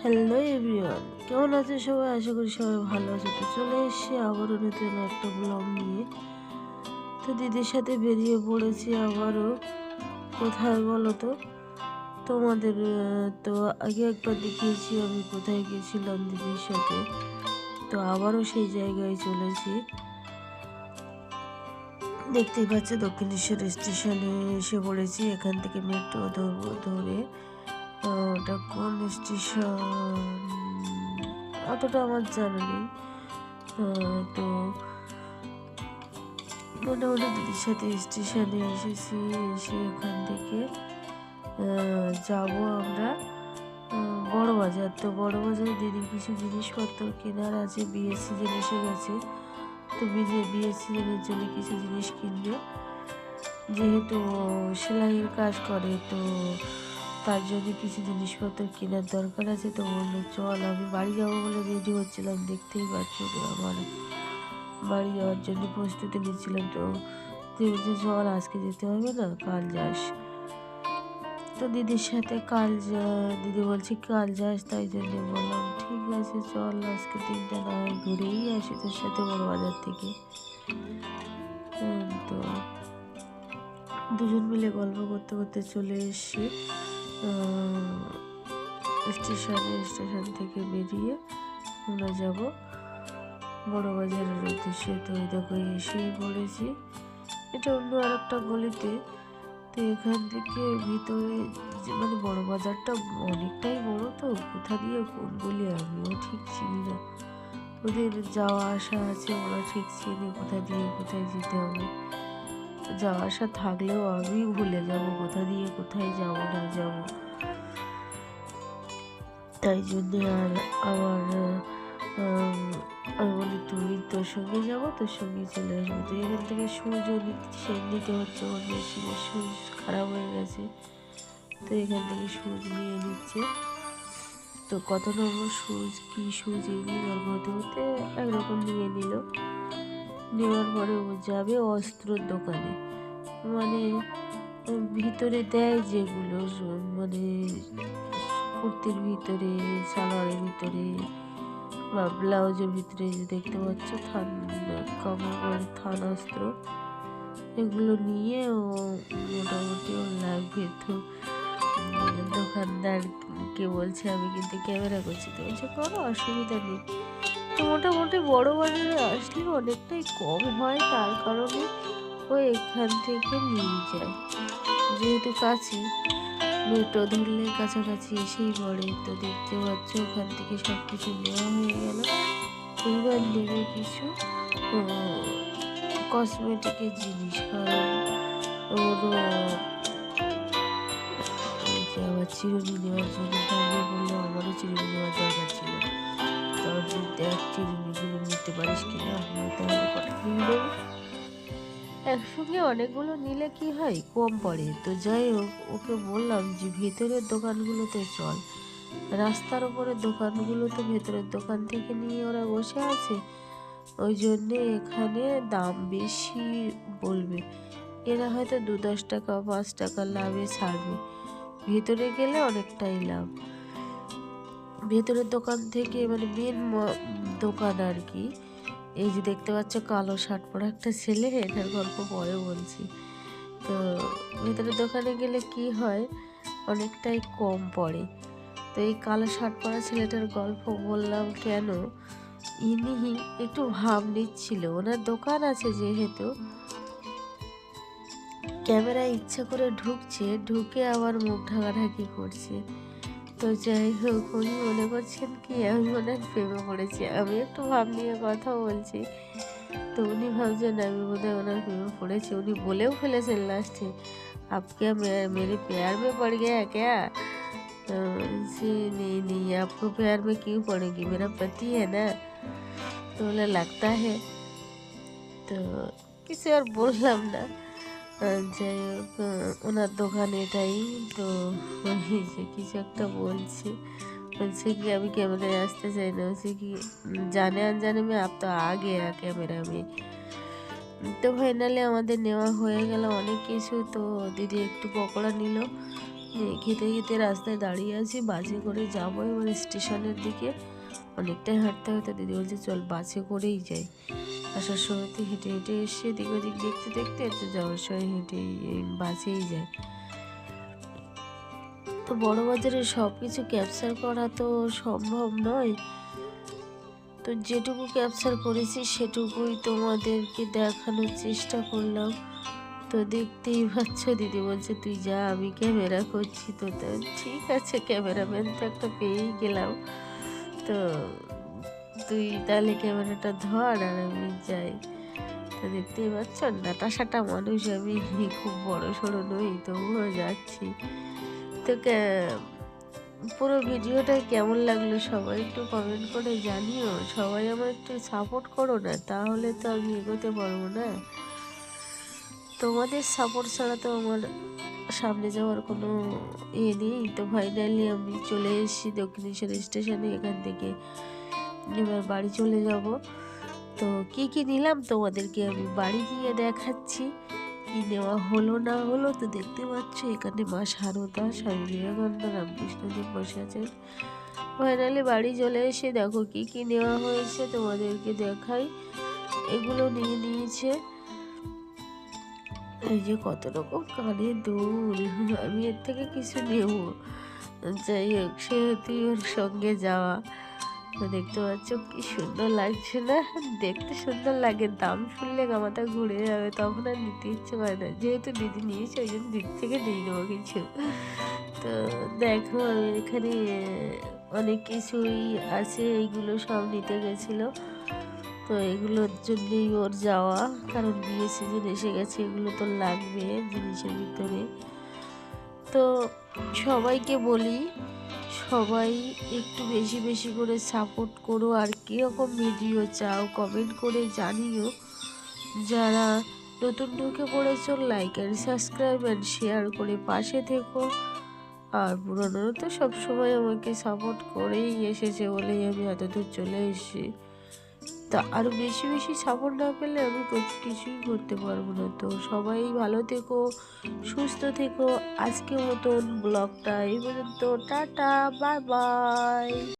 Hello everyone কেমন আছে সবাই? আশা করি সবাই ভালো আছে। তো চলে এসেছি আবারও নতুন একটা ব্লগ নিয়ে। তো দিদির সাথে বেরিয়ে পড়েছি আবারও। কোথায় বলো তো? তোমাদের তো আগে একবার দেখিয়েছি, আমি কোথায় গেছিলাম দিদির সাথে। তো আবারও সেই জায়গায় চলেছি। দেখতেই পাচ্ছ দক্ষিণেশ্বর স্টেশনে এসে পড়েছি। এখান থেকে মেট্রো ধরবো, ধরে ওটা কোন স্টেশন? অতটা আমার জানা নেই। তো মোটামুটি দিদির সাথে স্টেশনে এসেছি, এসে এখান থেকে যাব আমরা বড় বাজার তো বড় বাজারে দিদির কিছু জিনিসপত্র কেনার আছে বিএসসি এসে গেছে তো বিয়ের সিজনের জন্য কিছু জিনিস কিনবে। যেহেতু সেলাইয়ের কাজ করে, তো তার জন্য কিছু জিনিসপত্র কেনার দরকার আছে। তো বলল, চল, আমি বাড়ি যাব বলে রেডি হচ্ছিলাম। দেখতেই পাচ্ছ আমার বাড়ি যাওয়ার জন্য প্রস্তুতি নিচ্ছিলাম। তো বলছে চল, আজকে যেতে হবে না, কাল যাস। তো দিদির সাথে কাল যা, দিদি বলছে কাল যাস, তাই জন্য বললাম, ঠিক আছে, চল, আজকে দিনটা না ঘুরেই আসি তোর সাথে বড় বাজার থেকে। তো দুজন মিলে গল্প করতে করতে চলে এসছি স্টেশনে, স্টেশন থেকে বেরিয়ে আমরা যাব বড় বাজারের উদ্দেশ্যে। তো দেখো, এসেই পড়েছি। এটা অন্য আর একটা গলিতে। তো এখান থেকে ভিতরে যে মানে বড় বাজারটা অনেকটাই বড় তো, কোথা দিয়ে কোন গলি, আমিও ঠিক চিনি না। ওদের যাওয়া আসা আছে, ওরা ঠিক চিনি কোথা দিয়ে, কোথায় যেতে হবে। যাওয়া আসা থাকলেও আমি ভুলে যাব, কোথা দিয়ে, কোথায় যাব, না যাব। তাই জন্যে আর আমার আমি বলি তুমি তোর সঙ্গে যাব, তোর সঙ্গে চলে আসব। তো এখান থেকে সুজও সে নিতে হচ্ছে মেশিনের সুজ খারাপ হয়ে গেছে। তো এখান থেকে সুজ নিয়ে নিচ্ছে। তো কত নম্বর সুজ কি সুজ এগুলি গল্প হতে হতে একরকম নিয়ে নিল। নেওয়ার পরে ও যাবে অস্ত্রর দোকানে। মানে ভিতরে দেয় যেগুলো মানে কুর্তির ভিতরে, সালোয়ারের ভিতরে, বা ব্লাউজের ভিতরে দেখতে পাচ্ছ, থান কাপড় থান অস্ত্র এগুলো নিয়ে ও মোটামুটি ও লাগবে তো। দোকানদারকে বলছে, আমি কিন্তু ক্যামেরা করছি। তো বলছে, কোনো অসুবিধা নেই। তো মোটামুটি বড়ো বাজারে আসলে অনেকটাই কম হয়, তার কারণে ও এখান থেকে নিয়ে যায়। যেহেতু কাছে, মেট্রো ধরলে কাছাকাছি এসেই পড়ে। তো দেখতে পাচ্ছ, ওখান থেকে সব কিছু নেওয়া হয়ে গেল। এইবার নেবে কিছু কসমেটিকের জিনিস, কারণ এই চিরুনি নেওয়ার জন্য তাহলে বলল আমারও চিরুনি নেওয়ার দরকার ছিল। যে দেখ চিরুনিগুলো নিতে পারিস কিনা, আমিও তাহলে কটা নিয়ে একসঙ্গে অনেকগুলো নিলে কি হয়? কম পড়ে। তো যাই হোক, ওকে বললাম যে ভেতরের দোকানগুলোতে চল। রাস্তার ওপরে দোকানগুলো তো ভেতরের দোকান থেকে নিয়ে ওরা বসে আছে। ওই জন্যে এখানে দাম বেশি বলবে। এরা হয়তো দু দশ টাকা, পাঁচ টাকা লাভে ছাড়বে। ভেতরে গেলে অনেকটাই লাভ। ভেতরের দোকান থেকে মানে মেন দোকান আর কি। এই যে দেখতে পাচ্ছ কালো শার্ট পরা একটা ছেলে, এটার গল্প পরে বলছি। তো ভেতরের দোকানে গেলে কি হয়? অনেকটাই কম পড়ে। তো এই কালো শার্ট পরা ছেলেটার গল্প বললাম কেন? ইনি একটু ভাব নিচ্ছিল ওনার দোকান আছে যেহেতু ক্যামেরায় ইচ্ছা করে ঢুকছে ঢুকে আবার মুখ ঢাকাঢাকি করছে তো যাই হোক উনি মনে করছেন কি আমি ওনার প্রেমে পড়েছি আমি একটু ভাব নিয়ে কথা বলছি তো উনি ভাবছেন আমি বোধহয় ওনার প্রেমে পড়েছি উনি বলেও ফেলেছেন লাস্টে आप क्या मेरे मेरे प्यार में पड़ गया क्या तो जी नहीं नहीं आपको प्यार में क्यों पड़ेगी मेरा पति है ना तो बोला लगता है তো কিছু আর বললাম না আহ, যাই হোক আহ, ওনার দোকান এটাই তো ওই যে কিছু একটা বলছে বলছে কি আমি ক্যামেরায় আসতে চাই না বলছে কি জানে আনজানে में आप तो आ गया कैमरा में তো ফাইনালি আমাদের নেওয়া হয়ে গেল অনেক কিছু তো দিদি একটু পকোড়া নিল নিয়ে খেতে খেতে রাস্তায় দাঁড়িয়ে আছি বাসে করে যাবো এবার স্টেশনের দিকে অনেকটাই হাঁটতে হয়তো দিদি বলছে, চল বাসে করেই যাই। আসার সময় তো হেঁটে হেঁটে এসে দিক ওদিক দেখতে দেখতে তো যাওয়ার সময় হেঁটে বাসেই যায়। তো বড় বাজারে সব কিছু ক্যাপচার করা তো সম্ভব নয়। তো যেটুকু ক্যাপচার করেছি সেটুকুই তোমাদেরকে দেখানোর চেষ্টা করলাম। তো দেখতেই পাচ্ছ দিদি বলছে, তুই যা, আমি ক্যামেরা করছি। তো ঠিক আছে, ক্যামেরাম্যান তো একটা পেয়েই গেলাম। তো তুই তাহলে ক্যামেরাটা ধর, আর আমি যাই। তো দেখতেই পাচ্ছ নাটা সাটা মানুষ, আমি খুব বড় সড়ো নই, তবুও যাচ্ছি। তো পুরো ভিডিওটা কেমন লাগল সবাই একটু কমেন্ট করে জানিও। সবাই আমার একটু সাপোর্ট করো না, তাহলে তো আমি এগোতে পারব না। তোমাদের সাপোর্ট ছাড়া তো আমার সামনে যাওয়ার কোনো ইয়ে নেই, তো ফাইনালি আমি চলে এসেছি দক্ষিণেশ্বর স্টেশনে এখান থেকে এবার বাড়ি চলে যাব। তো কি কি নিলাম তোমাদেরকে আমি বাড়ি গিয়ে দেখাচ্ছি। কি নেওয়া হলো না হলো তো দেখতে পাচ্ছ, এখানে মা সারদা, স্বামী বিবেকানন্দ রামকৃষ্ণদেব বসে আছেন। ফাইনালি বাড়ি চলে এসে দেখো কি কি নেওয়া হয়েছে তোমাদেরকে দেখাই। এগুলো নিয়ে নিয়েছে। এই যে কত রকম কানে দুল। আমি এর থেকে কিছু নেব। যাই হোক, সেহেতু ওর সঙ্গে যাওয়া। দেখতে পাচ্ছ কি সুন্দর লাগছে না? দেখতে সুন্দর লাগে, দাম শুনলে গামাটা ঘুরে যাবে, তখন আর নিতে ইচ্ছে করে না। যেহেতু দিদি নিয়েছে, ওই জন্য দিদি থেকে নিয়ে নেব কিছু। তো দেখো, এখানে অনেক কিছুই আছে, এইগুলো সব নিতে গেছিল। তো এগুলোর জন্যই ওর যাওয়া। কারণ বিয়ে সিজন এসে গেছে, এগুলো তো লাগবে জিনিসের ভিতরে। তো সবাইকে বলি, সবাই একটু বেশি বেশি করে সাপোর্ট করো আর কীরকম ভিডিও চাও কমেন্ট করে জানিও। যারা নতুন ঢুকে পড়েছো like and subscribe and share করে পাশে থেকো। আর পুরনো তো সবসময় আমাকে সাপোর্ট করেই এসেছে বলেই আমি এতদূর চলে এসেছি। তা আরও বেশি বেশি সাপোর্ট না পেলে আমি কিছুই করতে পারব না। তো সবাই ভালো থেকো, সুস্থ থেকো। আজকে মতন ব্লগটা এই পর্যন্ত। Tata, bye bye.